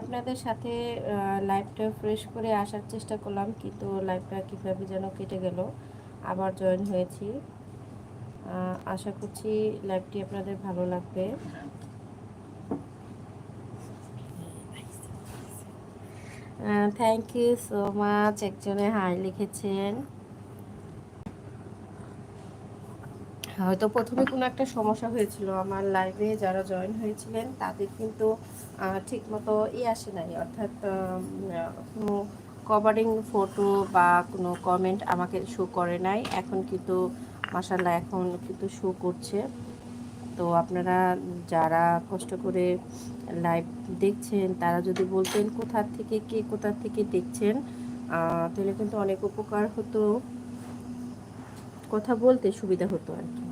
আপনাদের সাথে লাইভটা ফ্রেশ করে আসার চেষ্টা করলাম, কিন্তু লাইভটা কীভাবে যেন কেটে গেল, আবার জয়েন হয়েছি। আশা করছি লাইভটি আপনাদের ভালো লাগবে। থ্যাংক ইউ সো মাচ একজনে হাই লিখেছেন। হয়তো প্রথমে কোনো একটা সমস্যা হয়েছিল আমার লাইভে যারা জয়েন হয়েছিলেন, তাদের কিন্তু ঠিক মতো ই আসে নাই। অর্থাৎ কোনো কভারিং ফটো বা কোনো কমেন্ট আমাকে শো করে নাই। এখন কিন্তু মাসাল্লাহ এখন কিন্তু শো করছে। তো আপনারা যারা কষ্ট করে লাইভ দেখছেন, তারা যদি বলতেন কোথা থেকে, কে কোথা থেকে দেখছেন তাহলে কিন্তু অনেক উপকার হতো। কথা বলতে সুবিধা হতো আর কি।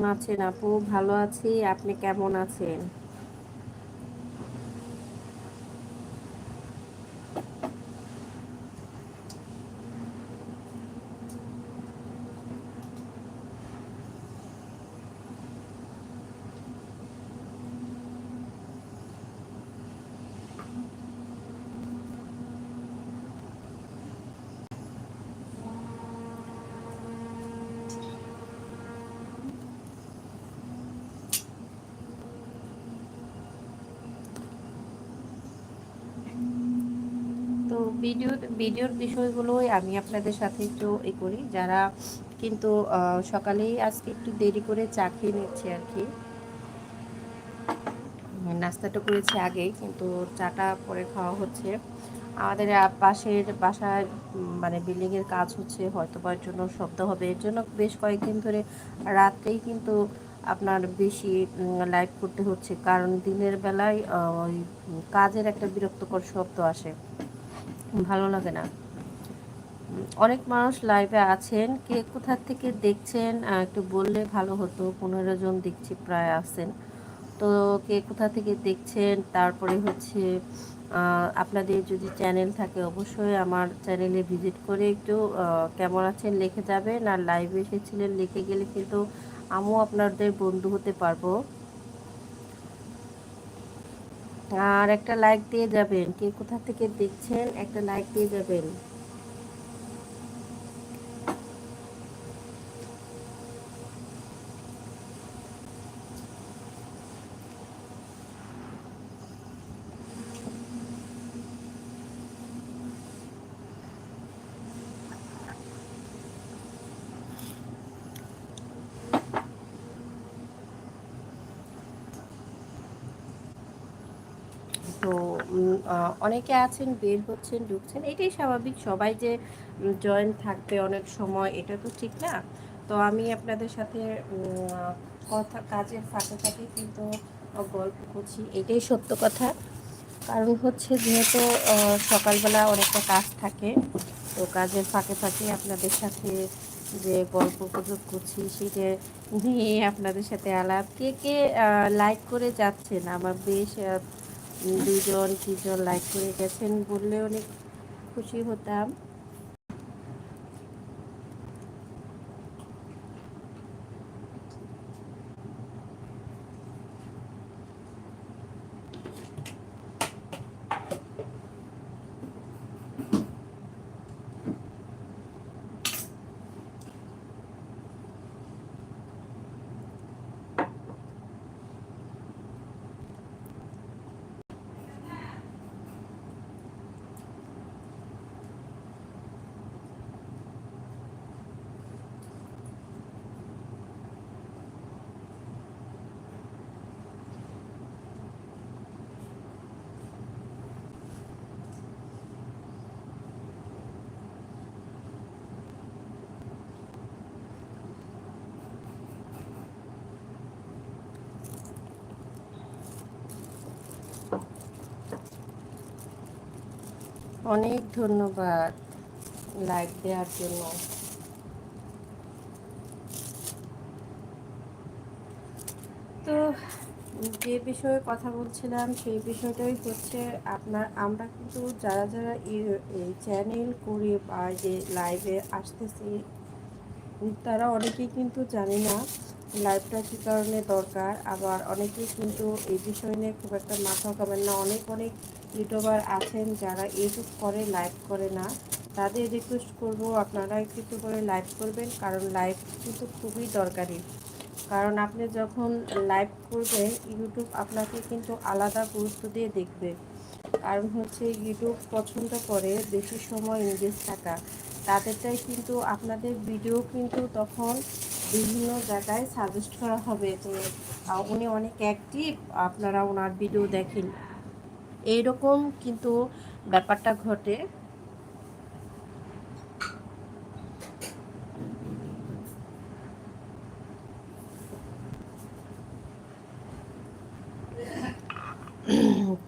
কেমন আছেন আপু? ভালো আছি আপনি কেমন আছেন তো ভিডিও, ভিডিওর বিষয়গুলোই আমি আপনাদের সাথে একটু এ করি। যারা কিন্তু সকালেই আজকে একটু দেরি করে চা খেয়ে নিচ্ছে আর কি। নাস্তাটা করেছি আগেই, কিন্তু চাটা পরে খাওয়া হচ্ছে। আমাদের পাশের বাসায় মানে বিল্ডিংয়ের কাজ হচ্ছে হয়তো বা জন্য শব্দ হবে। এর জন্য বেশ কয়েকদিন ধরে রাত্রেই কিন্তু আপনার বেশি লাইভ করতে হচ্ছে। কারণ দিনের বেলায় ওই কাজের একটা বিরক্তকর শব্দ আসে। ভালো লাগে না। অনেক মানুষ লাইভে আছেন, কে কোথা থেকে দেখছেন একটু বললে ভালো হতো। পনেরো জন দেখছি, প্রায় আছেন। তো কে কোথা থেকে দেখছেন? তারপরে হচ্ছে আপনাদের যদি চ্যানেল থাকে, অবশ্যই আমার চ্যানেলে ভিজিট করে একটু কেমন আছেন লিখে যাবেন। আর লাইভে এসেছিলেন, লিখে গেলে কিন্তু আমিও আপনাদের বন্ধু হতে পারব। আর একটা লাইক দিয়ে যাবেন। কে কোথা থেকে দেখছেন একটা লাইক দিয়ে যাবেন। অনেকে আছেন, বের হচ্ছেন, ঢুকছেন, এটাই স্বাভাবিক। সবাই যে জয়েন থাকবে অনেক সময়, এটা তো ঠিক না। তো আমি আপনাদের সাথে কথা, কাজের ফাঁকে ফাঁকে কিন্তু গল্প করছি। এটাই সত্য কথা। কারণ হচ্ছে যেহেতু সকালবেলা অনেকটা কাজ থাকে, তো কাজের ফাঁকে ফাঁকে আপনাদের সাথে যে গল্প গুজব করছি, সেটা নিয়ে আপনাদের সাথে আলাপ। কে কে লাইক করে যাচ্ছেন, আমার বেশ দুজন তিনজন লাইক করে গেছেন বললে অনেক খুশি হতাম। অনেক ধন্যবাদ লাইক দেওয়ার জন্য। তো যে বিষয়ে কথা বলছিলাম, সেই বিষয়টাই হচ্ছে আপনার, আমরা কিন্তু যারা যারা এই চ্যানেল করে বা যে লাইভে আসতেছি, তারা অনেকেই কিন্তু জানি না লাইভটা কী কারণে দরকার? আবার অনেকেই কিন্তু এই বিষয় নিয়ে খুব একটা মাথা খাবেন না। অনেক অনেক ইউটিউবার আছেন যারা ইউটিউব করে, লাইভ করে না। তাদের রিকোয়েস্ট করব আপনারা একটু করে লাইভ করবেন, কারণ লাইভ কিন্তু খুবই দরকারি। কারণ আপনি যখন লাইভ করবেন, ইউটিউব আপনাকে কিন্তু আলাদা গুরুত্ব দিয়ে দেখবে। কারণ হচ্ছে ইউটিউব পছন্দ করে বেশি সময় ইংরেজ থাকা। তাদেরটাই কিন্তু আপনাদের ভিডিও কিন্তু তখন বিভিন্ন জায়গায় সাজেস্ট করা হবে। তো উনি অনেক অ্যাক্টিভ আপনারা ওনার ভিডিও দেখেন। এইরকম কিন্তু ব্যাপারটা ঘটে।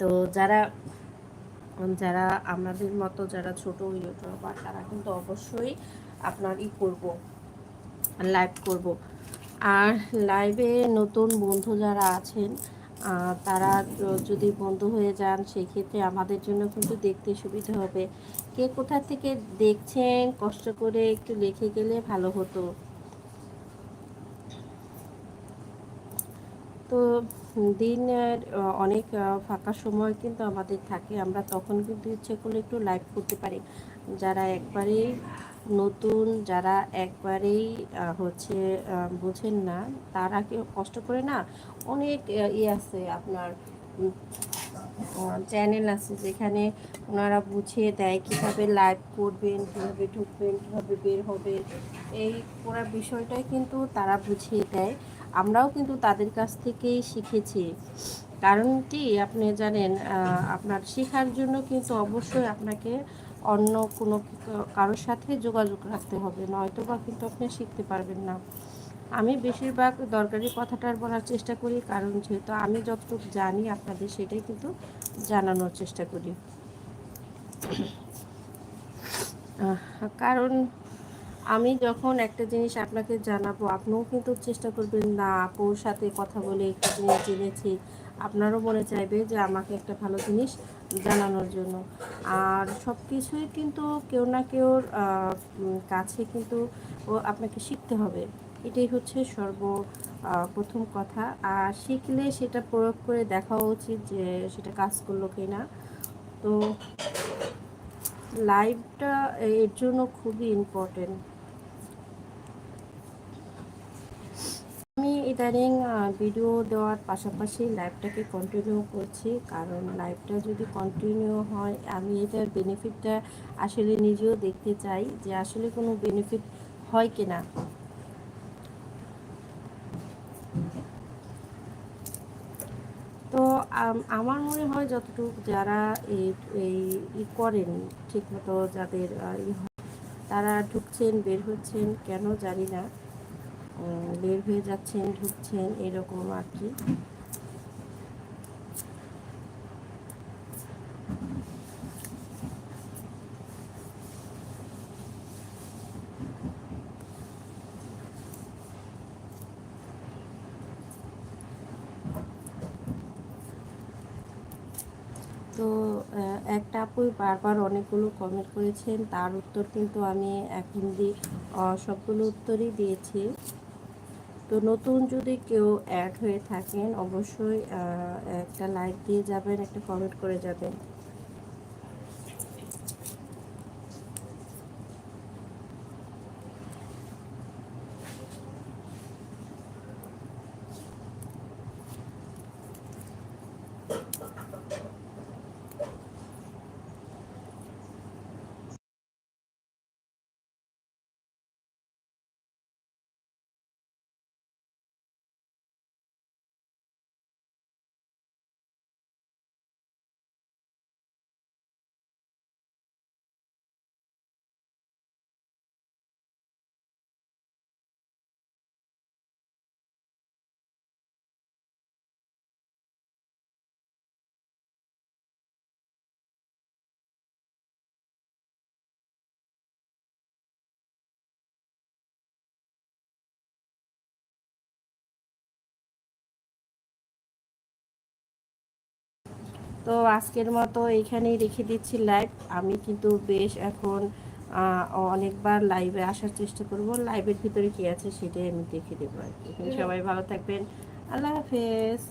তো যারা যারা আমাদের মতো যারা ছোট ইউটিউবার, তারা কিন্তু অবশ্যই আপনার ই করব লাইভ করব। আর লাইভে নতুন বন্ধু যারা আছেন তারা যদি বন্ধু হয়ে যান, সেক্ষেত্রে আমাদের জন্য কিন্তু দেখতে সুবিধা হবে। কে কোথা থেকে দেখছেন, কষ্ট করে একটু লিখে গেলে ভালো হতো। তো দিনের অনেক ফাঁকা সময় কিন্তু আমাদের থাকে। আমরা তখন কিন্তু ইচ্ছে করলে একটু লাইভ করতে পারি। যারা একবারেই নতুন, যারা একবারেই হচ্ছে বোঝেন না, তারা কেউ কষ্ট করে না? অনেক ইয়ে আছে আপনার চ্যানেল আছে যেখানে ওনারা বুঝিয়ে দেয় কীভাবে লাইভ করবেন, কীভাবে ঢুকবেন, কীভাবে বের হবে এই পুরো বিষয়টাই কিন্তু তারা বুঝিয়ে দেয়। আমরাও কিন্তু তাদের কাছ থেকেই শিখেছি। কারণ কি, আপনি জানেন আপনার শেখার জন্য কিন্তু অবশ্যই আপনাকে অন্য কোনো কারোর সাথে যোগাযোগ রাখতে হবে। নয়তো বা কিন্তু আপনি শিখতে পারবেন না। আমি বেশিরভাগ দরকারি কথাটার বলার চেষ্টা করি, কারণ যেহেতু আমি যতটুকু জানি আপনাদের সেটাই কিন্তু জানানোর চেষ্টা করি। কারণ আমি যখন একটা জিনিস আপনাকে জানাব, আপনিও কিন্তু চেষ্টা করবেন, না, আপুর সাথে কথা বলে একটা জিনিস জেনেছি। আপনারও মনে চাইবে যে আমাকে একটা ভালো জিনিস জানানোর জন্য। আর সব কিছুই কিন্তু কেউ না কেউর কাছে কিন্তু আপনাকে শিখতে হবে। এটাই হচ্ছে সর্ব প্রথম কথা। আর শিখলে সেটা প্রয়োগ করে দেখা উচিত যে সেটা কাজ করল কি না তো লাইভটা এর জন্য খুবই ইম্পর্টেন্ট আমি ইদানিং ভিডিও দেওয়ার পাশাপাশি লাইভটাকে কন্টিনিউ করছি। কারণ লাইভটা যদি কন্টিনিউ হয়, আমি এটার বেনিফিটটা আসলে নিজেও দেখতে চাই যে আসলে কোনো বেনিফিট হয় কি না তো আমার মনে হয় যতটুকু যারা এই করেন, ঠিকমতো যাদের তারা ঢুকছেন, বের হচ্ছেন, কেন জানি না বের হয়ে যাচ্ছেন, ঢুকছেন, এরকম আর কি তো একটা আপুই বারবার অনেকগুলো কমেন্ট করেছেন, তার উত্তর কিন্তু আমি এখন দি সবগুলো উত্তরই দিয়েছি। তো নতুন যদি কেউ অ্যাড হয়ে থাকেন, অবশ্যই একটা লাইক দিয়ে যাবেন, একটা কমেন্ট করে যাবেন। তো আজকের মতো এখানেই রেখে দিচ্ছি লাইভ আমি কিন্তু বেশ এখন অনেকবার লাইভে আসার চেষ্টা করব। লাইভের ভিতরে কি আছে সেটাই আমি দেখে দেবো আর কি। সবাই ভালো থাকবেন। আল্লাহ হাফেজ।